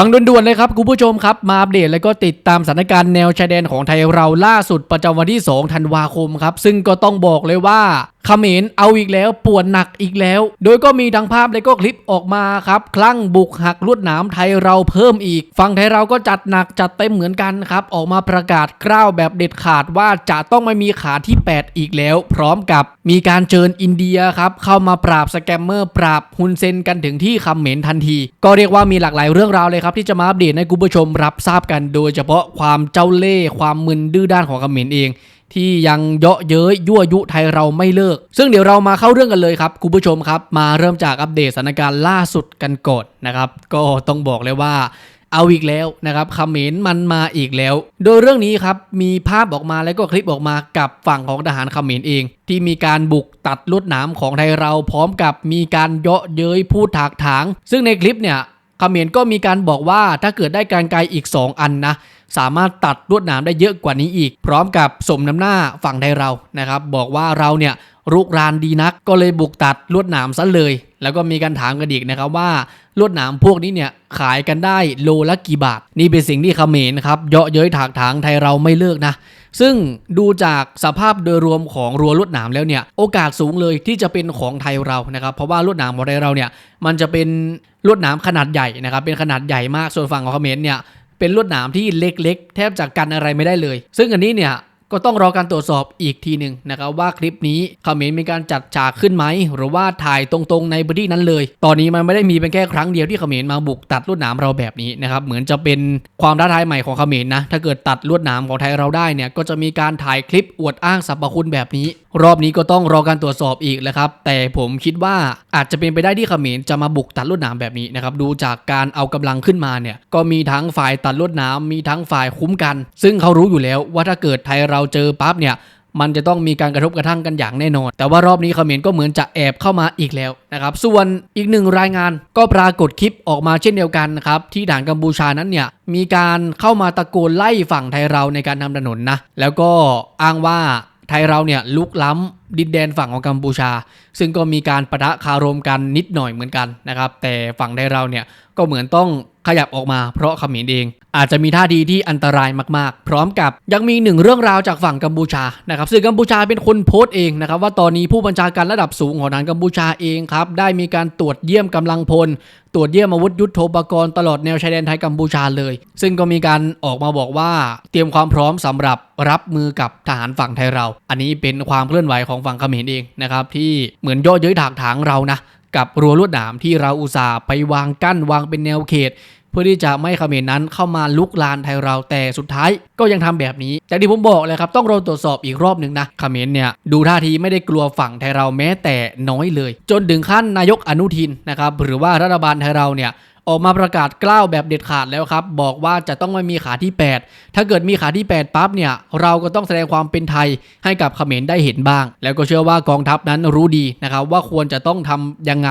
ฟังด่วนๆเลยครับคุณผู้ชมครับ มาอัปเดตแล้วก็ติดตามสถานการณ์แนวชายแดนของไทยเราล่าสุดประจำวันที่ 2 ธันวาคมครับ ซึ่งก็ต้องบอกเลยว่า เขมรเอาอีกแล้วปวดหนักอีกแล้ว โดยก็มีดังภาพและก็คลิปออกมาครับ คลั่งบุกหักลวดหนามไทยเราเพิ่มอีก ฝั่งไทยเราก็จัดหนักจัดเต็มเหมือนกันครับ ออกมาประกาศกล้าวแบบเด็ดขาดว่าจะต้องไม่มีขาที่ 8 อีกแล้ว พร้อมกับมีการเชิญอินเดียครับ เข้ามาปราบสแกมเมอร์ปราบฮุนเซนกันถึงที่เขมรทันที ก็เรียกว่ามีหลากหลายเรื่องราวเลยครับ ที่จะมาอัปเดตให้คุณผู้ชมรับทราบกัน โดยเฉพาะความเจ้าเล่ห์ความมึนดื้อด้านของเขมรเอง ที่ยังเยาะเย้ยยั่วยุไทยเราไม่เลิก ซึ่งเดี๋ยวเรามาเข้าเรื่องกันเลยครับคุณผู้ชมครับ มาเริ่มจากอัปเดตสถานการณ์ล่าสุดกันก่อนนะครับ ก็ต้องบอกเลยว่าเอาอีกแล้วนะครับเขมรมันมาอีกแล้ว โดยเรื่องนี้ครับมีภาพออกมาแล้วก็คลิปออกมากับฝั่งของทหารเขมรเอง ที่มีการบุกตัดลวดหนามของไทยเราพร้อมกับมีการเยาะเย้ยพูดถากถาง ซึ่งในคลิปเนี่ยเขมรก็มีการบอกว่าถ้าเกิดได้การไกลอีก 2 อันนะ สามารถตัดลวดหนามได้เยอะกว่านี้อีก พร้อมกับสมน้ำหน้าฝั่งไทยเรานะครับบอกว่าเราเนี่ยรุกรานดีนักก็เลยบุกตัดลวดหนามซะเลย แล้วก็มีการถามกันอีกนะครับว่าลวดหนามพวกนี้เนี่ยขายกันได้โลละกี่บาท นี่เป็นสิ่งที่เขมรครับเยาะเย้ยถากถางไทยเราไม่เลิกนะ ซึ่งดูจากสภาพโดยรวมของรั้วลวดหนามแล้วเนี่ยโอกาสสูงเลยที่จะเป็นของไทยเรานะครับ เพราะว่าลวดหนามของไทยเราเนี่ยมันจะเป็นลวดหนามขนาดใหญ่นะครับเป็นขนาดใหญ่มากส่วนฝั่งของเขมรเนี่ย เป็นลวดหนามที่เล็กๆ แทบจะกันอะไรไม่ได้เลย ซึ่งอันนี้เนี่ย ก็ต้องรอการตรวจสอบอีกทีหนึ่งนะครับว่าคลิปนี้เขมรมีการจัดฉากขึ้นไหม หรือว่าถ่ายตรงๆในพื้นที่นั้นเลย ตอนนี้มันไม่ได้มีเป็นแค่ครั้งเดียวที่เขมรมาบุกตัดลวดหนามเราแบบนี้นะครับเหมือนจะเป็นความท้าทายใหม่ของเขมรนะถ้าเกิดตัดลวดหนามของไทยเราได้เนี่ยก็จะมีการถ่ายคลิปอวดอ้างสรรพคุณแบบนี้ รอบนี้ก็ต้องรอการตรวจสอบอีกแหละครับแต่ผมคิดว่าอาจจะเป็นไปได้ที่เขมรจะมาบุกตัดลวดหนามแบบนี้นะครับดูจากการเอากำลังขึ้นมาเนี่ยก็มีทั้งฝ่ายตัดลวดหนามมีทั้งฝ่ายคุ้มกัน ซึ่งเขารู้อยู่แล้วว่าถ้าเกิดไทยเราเจอปั๊บเนี่ยมันจะต้องมีการกระทบกระทั่งกันอย่างแน่นอน แต่ว่ารอบนี้เขมรก็เหมือนจะแอบเข้ามาอีกแล้วนะครับ ส่วนอีกหนึ่งรายงานก็ปรากฏคลิปออกมาเช่นเดียวกันนะครับ ที่ด่านกัมพูชานั้นเนี่ยมีการเข้ามาตะโกนไล่ฝั่งไทยเราในการทำถนนนะ แล้วก็อ้างว่าไทยเราเนี่ยลุกล้ำดินแดนฝั่งของกัมพูชา ซึ่งก็มีการประทะคารมกันนิดหน่อยเหมือนกันนะครับ แต่ฝั่งไทยเราเนี่ยก็เหมือนต้อง ขยับออกมาเพราะเขมรเอง อาจจะมีท่าทีที่อันตรายมากๆ พร้อมกับยังมีหนึ่งเรื่องราวจากฝั่งกัมพูชานะครับสื่อกัมพูชาเป็นคนโพสต์เองนะครับว่าตอนนี้ผู้บัญชาการระดับสูงของทางกัมพูชาเองครับได้มีการตรวจเยี่ยมกำลังพลตรวจเยี่ยมอาวุธยุทโธปกรณ์ตลอดแนวชายแดนไทยกัมพูชาเลย ซึ่งก็มีการออกมาบอกว่าเตรียมความพร้อมสำหรับรับมือกับทหารฝั่งไทยเรา อันนี้เป็นความเคลื่อนไหวของฝั่งเขมรเองนะครับที่เหมือนย่อเย้ยถากถางเรานะกับรั้วลวดหนามที่เราอุตส่าห์ไปวางกั้นวางเป็นแนวเขต พื่อที่จะไม่เขมรนั้นเข้ามาลุกลานไทยเราแต่สุดท้ายก็ยังทำแบบนี้จากที่ผมบอกเลยครับต้องรอตรวจสอบอีกรอบหนึ่งนะเขมรเนี่ยดูท่าทีไม่ได้กลัวฝั่งไทยเราแม้แต่น้อยเลย จนถึงขั้นนายกอนุทินนะครับหรือว่ารัฐบาลไทยเราเนี่ยออกมาประกาศกล้าวแบบเด็ดขาดแล้วครับ บอกว่าจะต้องไม่มีขาที่ 8 ถ้าเกิดมีขาที่ 8 ปั๊บเนี่ย เราก็ต้องแสดงความเป็นไทยให้กับเขมรได้เห็นบ้าง แล้วก็เชื่อว่ากองทัพนั้นรู้ดีนะครับว่าควรจะต้องทำยังไง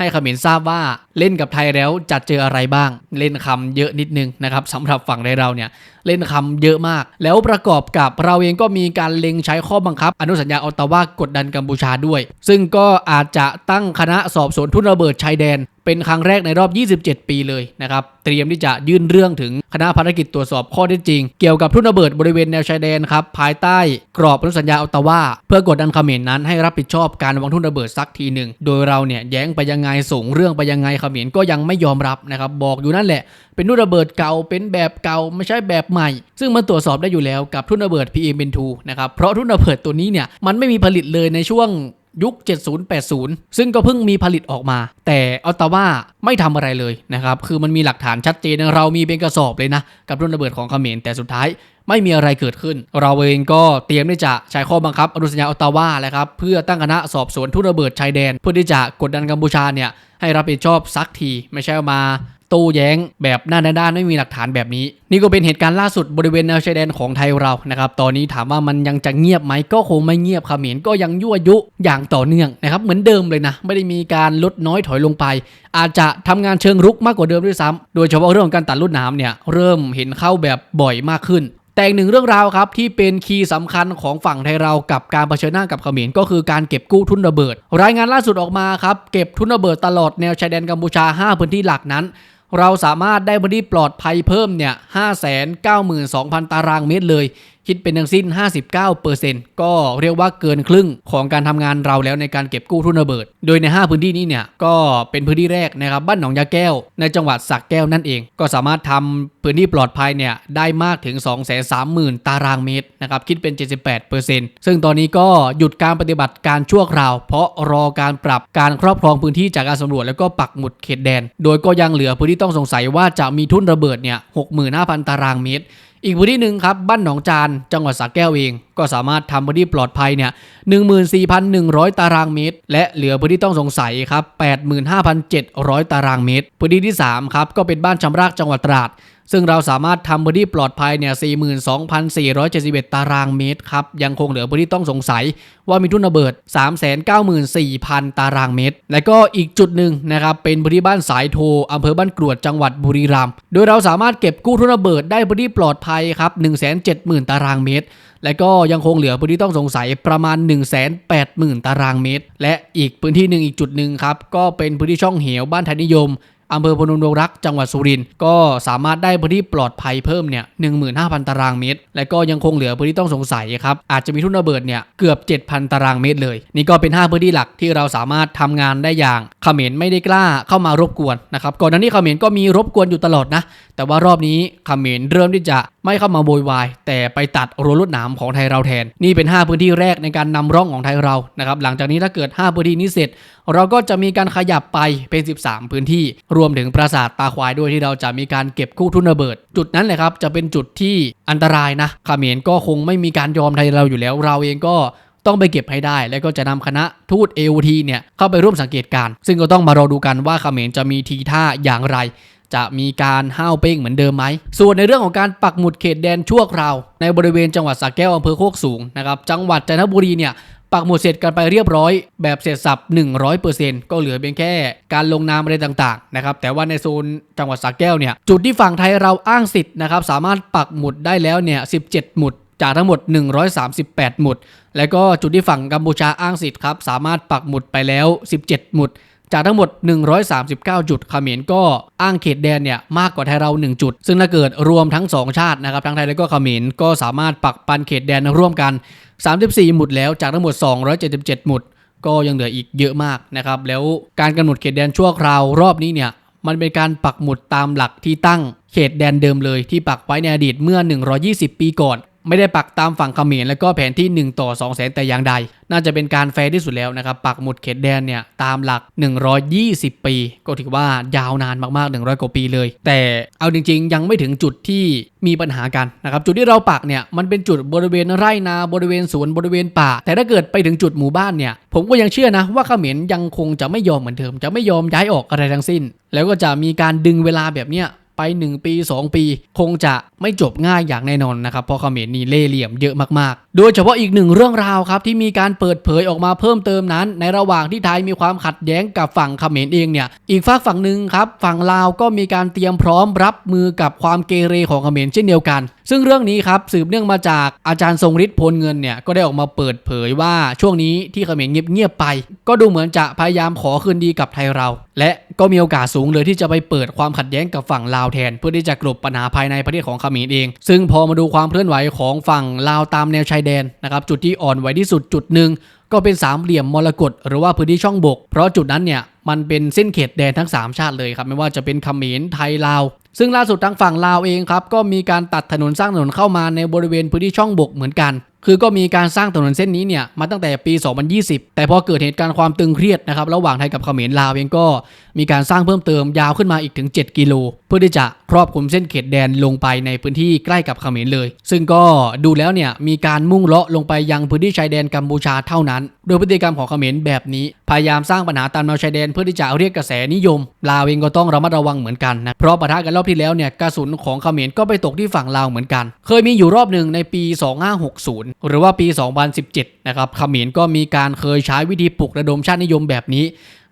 ให้เขมรทราบว่าเล่นกับไทยแล้วจะเจออะไรบ้าง เล่นคำเยอะนิดนึงนะครับสำหรับฝั่งในเราเนี่ยเล่นคำเยอะมาก แล้วประกอบกับเราเองก็มีการเล็งใช้ข้อบังคับ อนุสัญญาออตตาวากดดันกัมพูชาด้วย ซึ่งก็อาจจะตั้งคณะสอบสวนทุนระเบิดชายแดน เป็นครั้งแรกในรอบ 27 ปีเลยนะครับเตรียมที่จะยื่นเรื่องถึงคณะภารกิจตรวจสอบข้อเท็จจริง เกี่ยวกับทุ่นระเบิดบริเวณแนวชายแดนครับภายใต้กรอบอนุสัญญาออตตาวาเพื่อกดดันเขมรนั้นให้รับผิดชอบการวางทุ่นระเบิดสักทีหนึ่งโดยเราเนี่ยแย้งไปยังไงส่งเรื่องไปยังไงเขมรก็ยังไม่ยอมรับนะครับบอกอยู่นั่นแหละ เป็นทุ่นระเบิดเก่าเป็นแบบเก่าไม่ใช่แบบใหม่ ซึ่งมันตรวจสอบได้อยู่แล้วกับทุ่นระเบิด PM2 นะครับเพราะทุ่นระเบิดตัวนี้เนี่ยมันไม่มีผลิตเลยในช่วง ยุค 70-80 ซึ่งก็เพิ่งมีผลิตออกมา แต่ออตตาว่าไม่ทำอะไรเลยนะครับ คือมันมีหลักฐานชัดเจนเรามีเป็นกระสอบเลยนะ กับรุ่นระเบิดของเขมรแต่สุดท้ายไม่มีอะไรเกิดขึ้น เราเองก็เตรียมที่จะใช้ข้อบังคับอนุสัญญาออตตาว่าแหละครับเพื่อตั้งคณะสอบสวนทุนระเบิดชายแดน เพื่อที่จะกดดันกัมพูชาเนี่ยให้รับผิดชอบสักที ไม่ใช่มา โต้แย้งแบบหน้าด้านๆไม่มีหลักฐานแบบนี้ นี่ก็เป็นเหตุการณ์ล่าสุดบริเวณแนวชายแดนของไทยเรานะครับตอนนี้ถามว่ามันยังจะเงียบไหมก็คงไม่เงียบขมรก็ยังยั่วยุอย่างต่อเนื่องนะครับเหมือนเดิมเลยนะไม่ได้มีการลดน้อยถอยลงไป อาจจะทำงานเชิงรุกมากกว่าเดิมด้วยซ้ำโดยเฉพาะเรื่องของการตัดลูกน้ำเนี่ยเริ่มเห็นเข้าแบบบ่อยมากขึ้นแต่อีกหนึ่งเรื่องราวครับที่เป็นคีย์สำคัญของฝั่งไทยเรากับการเผชิญหน้ากับเขมรก็คือการเก็บกู้ทุนระเบิด รายงานล่าสุดออกมาครับ เก็บทุนระเบิดตลอดแนวชายแดนกัมพูชา 5 พื้นที่หลักนั้น เราสามารถได้พื้นที่ปลอดภัยเพิ่มเนี่ย592,000 ตารางเมตรเลยคิดเป็นทั้งสิ้น 59%ก็เรียกว่าเกินครึ่งของการทำงานเราแล้วในการเก็บกู้ทุนระเบิด โดยใน 5 พื้นที่นี้เนี่ยก็เป็นพื้นที่แรกนะครับบ้านหนองยาแก้ว ในจังหวัดสักแก้วนั่นเอง ก็สามารถทำพื้นที่ปลอดภัยเนี่ยได้มากถึง 230,000 ตารางเมตรนะครับคิดเป็น 78%ซึ่งตอนนี้ก็หยุดการปฏิบัติการชั่วคราว เพราะรอการปรับการครอบครองพื้นที่จากการสำรวจแล้วก็ปักหมุดเขตแดน โดยก็ยังเหลือพื้นที่ต้องสงสัยว่าจะมีทุ่นระเบิดเนี่ย65,000 ตารางเมตร อีกพื้นที่หนึ่งครับบ้านหนองจานจังหวัดสระแก้วเอง ก็สามารถทำพื้นที่ปลอดภัยเนี่ย14,100 ตารางเมตร และเหลือพื้นที่ต้องสงสัยครับ85,700 ตารางเมตร พื้นที่ที่3ครับก็เป็นบ้านชำรากจังหวัดตราด ซึ่งเราสามารถทำพื้นที่ปลอดภัยเนี่ย 42,471 ตารางเมตรครับ ยังคงเหลือพื้นที่ต้องสงสัยว่ามีทุ่นระเบิด 394,000 ตารางเมตร และก็อีกจุดหนึ่งนะครับ เป็นพื้นที่บ้านสายโทอำเภอบ้านกรวด จังหวัดบุรีรัมย์ โดยเราสามารถเก็บกู้ทุ่นระเบิดได้พื้นที่ปลอดภัยครับ 170,000 ตารางเมตร และก็ยังคงเหลือพื้นที่ต้องสงสัยประมาณ 180,000 ตารางเมตร และอีกพื้นที่หนึ่งอีกจุดหนึ่งครับ ก็เป็นพื้นที่ช่องเหวบ้านไทยนิยม อำเภอพนมดงรักจังหวัดสุรินทร์ก็สามารถได้พื้นที่ปลอดภัยเพิ่มเนี่ย15,000 ตารางเมตร และก็ยังคงเหลือพื้นที่ต้องสงสัยครับอาจจะมีทุ่นระเบิดเนี่ยเกือบ 7,000 ตารางเมตรเลย นี่ก็เป็น 5 พื้นที่หลักที่เราสามารถทำงานได้อย่างเขมรไม่ได้กล้าเข้ามารบกวนนะครับก่อนหน้านี้เขมรก็มีรบกวนอยู่ตลอดนะแต่ว่ารอบนี้เขมรเริ่มที่จะไม่เข้ามาโวยวาย แต่ไปตัดรั้วลวดหนามของไทยเราแทน นี่เป็น 5 พื้นที่แรกในการนำร่องของไทยเรานะครับหลังจากนี้ถ้าเกิด 5 พื้นที่นี้เสร็จ เราก็จะมีการขยับไปเป็น 13 พื้นที่ รวมถึงปราสาทตาควายด้วยที่เราจะมีการเก็บกู้ทุนระเบิด จุดนั้นแหละครับจะเป็นจุดที่อันตรายนะเขมรก็คงไม่มีการยอมไทยเราอยู่แล้ว เราเองก็ต้องไปเก็บให้ได้ แล้วก็จะนำคณะทูต AOT เนี่ยเข้าไปร่วมสังเกตการ ซึ่งก็ต้องมารอดูกันว่าเขมรจะมีทีท่าอย่างไร จะมีการห้าวเป้งเหมือนเดิมไหม ส่วนในเรื่องของการปักหมุดเขตแดนชั่วคราว ในบริเวณจังหวัดสระแก้วอำเภอโคกสูงนะครับจังหวัดจันทบุรีเนี่ยปักหมุดเสร็จกันไปเรียบร้อย แบบเสร็จสับ 100%ก็เหลือเพียงแค่การลงนามอะไรต่างๆนะครับแต่ว่าในโซนจังหวัดสระแก้วเนี่ยจุดที่ฝั่งไทยเราอ้างสิทธิ์นะครับสามารถปักหมุดได้แล้วเนี่ย17 หมุดจากทั้งหมด 138 หมุด แล้วก็จุดที่ฝั่งกัมพูชาอ้างสิทธิ์ครับสามารถปักหมุดไปแล้ว 17 หมุด จากทั้งหมด 139 จุดเขมรก็อ้างเขตแดนเนี่ยมากกว่าไทยเรา 1 จุด ซึ่งถ้าเกิดรวมทั้ง 2 ชาตินะครับทั้งไทยและก็เขมรก็สามารถปักปันเขตแดนร่วมกัน 34 หมุดแล้วจากทั้งหมด 277 หมุด ก็ยังเหลืออีกเยอะมากนะครับแล้วการกำหนดเขตแดนชั่วคราวรอบนี้เนี่ยมันเป็นการปักหมุดตามหลักที่ตั้งเขตแดนเดิมเลยที่ปักไว้ในอดีตเมื่อ 120 ปีก่อน ไม่ได้ปักตามฝั่งเขมรแล้วก็แผนที่ 1 ต่อ2แสนแต่อย่างใด น่าจะเป็นการแฟร์ที่สุดแล้วนะครับ ปักหมุดเขตแดนเนี่ยตามหลัก 120 ปี ก็ถือว่ายาวนานมากๆ 100 กว่าปีเลย แต่เอาจริงๆ ยังไม่ถึงจุดที่มีปัญหากันนะครับ จุดที่เราปักเนี่ยมันเป็นจุดบริเวณไร่นาบริเวณสวนบริเวณป่า แต่ถ้าเกิดไปถึงจุดหมู่บ้านเนี่ยผมก็ยังเชื่อนะว่าเขมรยังคงจะไม่ยอมเหมือนเดิมจะไม่ยอมย้ายออกอะไรทั้งสิ้น แล้วก็จะมีการดึงเวลาแบบเนี้ย ไป 1 ปี 2 ปี คงจะไม่จบง่ายอย่างแน่นอนนะครับเพราะเขมรนี่เล่ห์เหลี่ยมเยอะมากโดยเฉพาะอีกหนึ่งเรื่องราวครับที่มีการเปิดเผยออกมาเพิ่มเติมนั้น ในระหว่างที่ไทยมีความขัดแย้งกับฝั่งเขมรเองเนี่ยอีกฝากฝั่งหนึ่งครับฝั่งลาวก็มีการเตรียมพร้อมรับมือกับความเกเรของเขมรเช่นเดียวกัน ซึ่งเรื่องนี้ครับสืบเนื่องมาจากอาจารย์ทรงฤทธิ์พลเงินเนี่ยก็ได้ออกมาเปิดเผยว่าช่วงนี้ที่เขมรเงียบๆไป ก็ดูเหมือนจะพยายามขอคืนดีกับไทยเรา และก็มีโอกาสสูงเลยที่จะไปเปิดความขัดแย้งกับฝั่งลาวแทน เพื่อที่จะกลบปัญหาภายในประเทศของเขมรเอง ซึ่งพอมาดูความเคลื่อนไหวของฝั่งลาวตามแนวชายแดนนะครับจุดที่อ่อนไหวที่สุดจุดหนึ่งก็เป็นสามเหลี่ยมมรกตหรือว่าพื้นที่ช่องบก เพราะจุดนั้นเนี่ยมันเป็นเส้นเขตแดนทั้ง 3 ชาติเลยครับไม่ว่าจะเป็นเขมรไทยลาวซึ่งล่าสุดทางฝั่งลาวเองครับก็มีการตัดถนนสร้างถนนเข้ามาในบริเวณพื้นที่ช่องบกเหมือนกัน คือก็มีการสร้างถนนเส้นนี้เนี่ยมาตั้งแต่ปี 2020 แต่พอเกิดเหตุการณ์ความตึงเครียดนะครับระหว่างไทยกับเขมรลาวเองก็มีการสร้างเพิ่มเติมยาวขึ้นมาอีกถึง 7 กิโล เพื่อที่จะครอบคลุมเส้นเขตแดนลงไปในพื้นที่ใกล้กับเขมรเลย ซึ่งก็ดูแล้วเนี่ยมีการมุ่งเลาะลงไปยังพื้นที่ชายแดนกัมพูชาเท่านั้น โดยพฤติกรรมของเขมรแบบนี้ พยายามสร้างปัญหาตามแนวชายแดนเพื่อที่จะเรียกกระแสนิยม ลาวเองก็ต้องระมัดระวังเหมือนกันนะเพราะปะทะกันรอบที่แล้วเนี่ยกระสุนของเขมรก็ไปตกที่ฝั่งลาวเหมือนกัน เคยมีอยู่รอบหนึ่งในปี 2560 หรือว่าปี 2017 นะครับเขมรก็มีการเคยใช้วิธีปลุกระดมชาตินิยมแบบนี้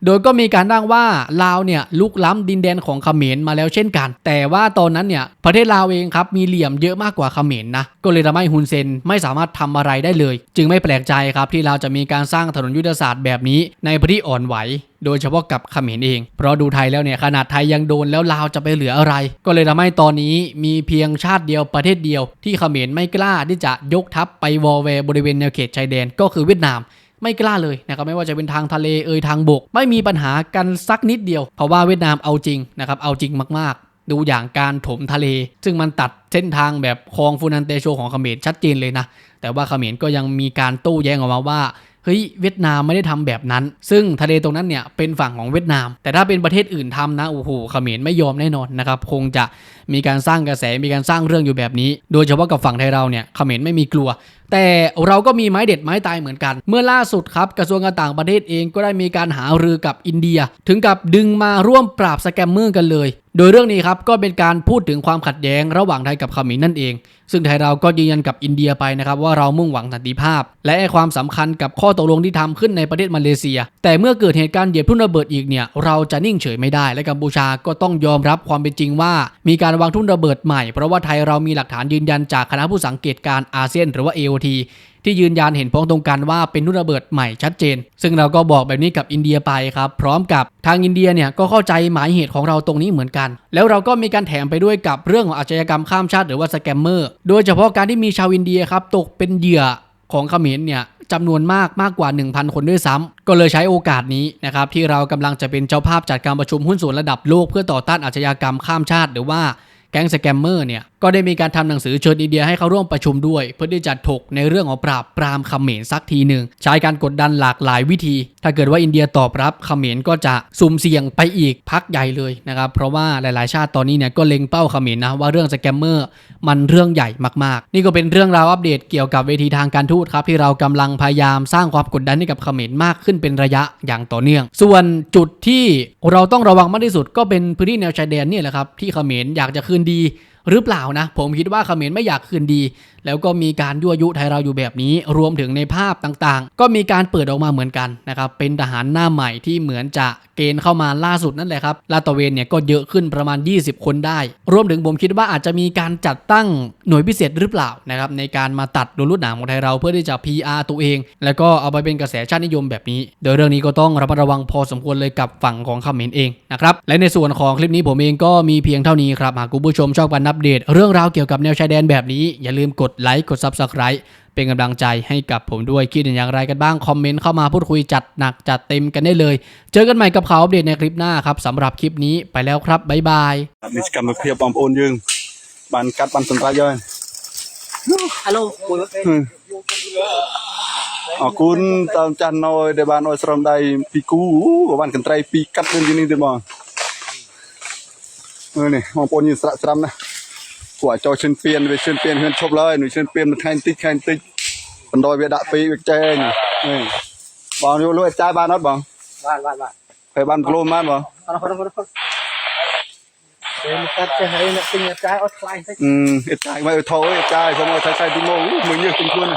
โดยก็มีการอ้างว่าลาวเนี่ยลุกล้ำดินแดนของเขมรมาแล้วเช่นกัน แต่ว่าตอนนั้นเนี่ยประเทศลาวเองครับมีเหลี่ยมเยอะมากกว่าเขมรนะก็เลยทำให้ฮุนเซนไม่สามารถทำอะไรได้เลย จึงไม่แปลกใจครับที่ลาวจะมีการสร้างถนนยุทธศาสตร์แบบนี้ในพื้นที่อ่อนไหวโดยเฉพาะกับเขมรเอง เพราะดูไทยแล้วเนี่ยขนาดไทยยังโดนแล้วลาวจะไปเหลืออะไร ก็เลยทำให้ตอนนี้มีเพียงชาติเดียวประเทศเดียว ที่เขมรไม่กล้าที่จะยกทัพไปวอลเวบริเวณแนวเขตชายแดนก็คือเวียดนาม ไม่กล้าเลยนะครับไม่ว่าจะเป็นทางทะเลเอยทางบก ไม่มีปัญหากันสักนิดเดียว เพราะว่าเวียดนามเอาจริงนะครับเอาจริงมากๆ ดูอย่างการถมทะเล ซึ่งมันตัดเส้นทางแบบคลองฟูนันเตโชของเขมรชัดเจนเลยนะ แต่ว่าเขมรก็ยังมีการโต้แย้งออกมาว่าเฮ้ยเวียดนามไม่ได้ทำแบบนั้น ซึ่งทะเลตรงนั้นเนี่ยเป็นฝั่งของเวียดนาม แต่ถ้าเป็นประเทศอื่นทำนะโอ้โหเขมรไม่ยอมแน่นอนนะครับคงจะมีการสร้างกระแสมีการสร้างเรื่องอยู่แบบนี้ โดยเฉพาะกับฝั่งไทยเราเนี่ยเขมรไม่มีกลัว แต่เราก็มีไม้เด็ดไม้ตายเหมือนกัน เมื่อล่าสุดครับกระทรวงการต่างประเทศเองก็ได้มีการหารือกับอินเดีย ถึงกับดึงมาร่วมปราบสแกมเมอร์กันเลย โดยเรื่องนี้ครับก็เป็นการพูดถึงความขัดแย้งระหว่างไทยกับเขมรนั่นเอง ซึ่งไทยเราก็ยืนยันกับอินเดียไปนะครับว่าเรามุ่งหวังสันติภาพ และให้ความสำคัญกับข้อตกลงที่ทำขึ้นในประเทศมาเลเซีย แต่เมื่อเกิดเหตุการณ์เหยียบทุ่นระเบิดอีกเนี่ยเราจะนิ่งเฉยไม่ได้ และกัมพูชาก็ต้องยอมรับความเป็นจริงว่า มีการวางทุ่นระเบิดใหม่เพราะว่าไทยเรามีหลักฐานยืนยันจากคณะผู้สังเกตการอาเซียนหรือว่า AOT ที่ยืนยันเห็นพ้องตรงกันว่าเป็นทุ่นระเบิดใหม่ชัดเจน ซึ่งเราก็บอกแบบนี้กับอินเดียไปครับพร้อมกับทางอินเดียเนี่ยก็เข้าใจหมายเหตุของเราตรงนี้เหมือนกัน แล้วเราก็มีการแถมไปด้วยกับเรื่องของอาชญากรรมข้ามชาติหรือว่าสแกมเมอร์โดยเฉพาะการที่มีชาวอินเดียครับตกเป็นเหยื่อของเขมรเนี่ยจำนวนมากมากกว่า 1,000 คนด้วยซ้ำก็เลยใช้โอกาสนี้นะครับที่เรากำลังจะเป็นเจ้าภาพจัดการประชุมหุ้นส่วนระดับโลกเพื่อต่อต้านอาชญากรรมข้ามชาติ หรือว่า แก๊งสแกมเมอร์เนี่ยก็ได้มีการทำหนังสือเชิญอินเดียให้เข้าร่วมประชุมด้วย เพื่อที่จะถกในเรื่องของปราบปรามเขมรสักทีหนึ่งใช้การกดดันหลากหลายวิธี ถ้าเกิดว่าอินเดียตอบรับเขมรก็จะสุ่มเสี่ยงไปอีกพักใหญ่เลยนะครับเพราะว่าหลายๆ ชาติตอนนี้เนี่ยก็เล็งเป้าเขมรนะว่าเรื่องสแกมเมอร์มันเรื่องใหญ่มากๆ นี่ก็เป็นเรื่องราวอัปเดตเกี่ยวกับเวทีทางการทูตครับที่เรากำลังพยายามสร้างความกดดันให้กับเขมรมากขึ้นเป็นระยะอย่างต่อเนื่อง ส่วนจุดที่เราต้องระวังมากที่สุดก็เป็นพื้นที่แนวชายแดนนี่แหละครับที่เขมรอยากจะคืนดีหรือเปล่านะ ผมคิดว่าเขมรไม่อยากคืนดีแล้วก็มีการยั่วยุไทยเราอยู่แบบนี้ รวมถึงในภาพต่างๆ ก็มีการเปิดออกมาเหมือนกันนะครับเป็นทหารหน้าใหม่ที่เหมือนจะเกณฑ์เข้ามาล่าสุดนั่นแหละครับลาตเวนเนี่ยก็เยอะขึ้นประมาณ 20 คนได้ รวมถึงผมคิดว่าอาจจะมีการจัดตั้งหน่วยพิเศษหรือเปล่านะครับในการมาตัดโดนลูดหนามของไทยเราเพื่อที่จะ PR ตัวเอง แล้วก็เอาไปเป็นกระแสชาตินิยมแบบนี้ โดยเรื่องนี้ก็ต้องระมัดระวังพอสมควรเลยกับฝั่งของเขมรเองนะครับและในส่วนของคลิปนี้ผมเองก็มีเพียงเท่านี้ครับหากคุณผู้ชมชอบการอัปเดต เรื่องราวเกี่ยวกับแนวชายแดนแบบนี้อย่าลืมกไลค์กด Subscribe เป็นกำลังใจให้กับผมด้วยคิดเห็นอย่างไรกันบ้าง คอมเมนต์เข้ามาพูดคุยจัดหนักจัดเต็มกันได้เลย เจอกันใหม่กับข่าวอัปเดตในคลิปหน้าครับสำหรับคลิปนี้ไปแล้วครับบ๊ายบาย នេះសកម្មភាពបងប្អូនយើងបានកាត់បានសម្រេចហើយ ฮัลโหล អរគុណតាមចាន់ណយដែលបានអោយស្រមដៃពីគូក៏បានកន្ត្រៃពីរកាត់លឿនជាងនេះទេបងអឺនេះបងប្អូនយើងស្រាក់ស្រាំណា ពួកអាចចូលឈិនពៀនវាឈិនពៀនហ៊ានឈប់ឡើយនឹងឈិនពៀនមួយថ្ងៃតិចថ្ងៃតិចបណ្ដោយវាដាក់ពីរវាចែងនេះបងយកលុយចាយបានអត់បង បានបានបាន ហើយបានគីឡូបានបង អរគុណអរគុណពេលមកកាត់ចេះហើយអ្នកទិញចាយអត់ថ្លៃតិច អឺអត់ចាយមកឲ្យថយអត់ចាយសូមឲ្យថយថយទីមកមើលញើសគុំខ្លួន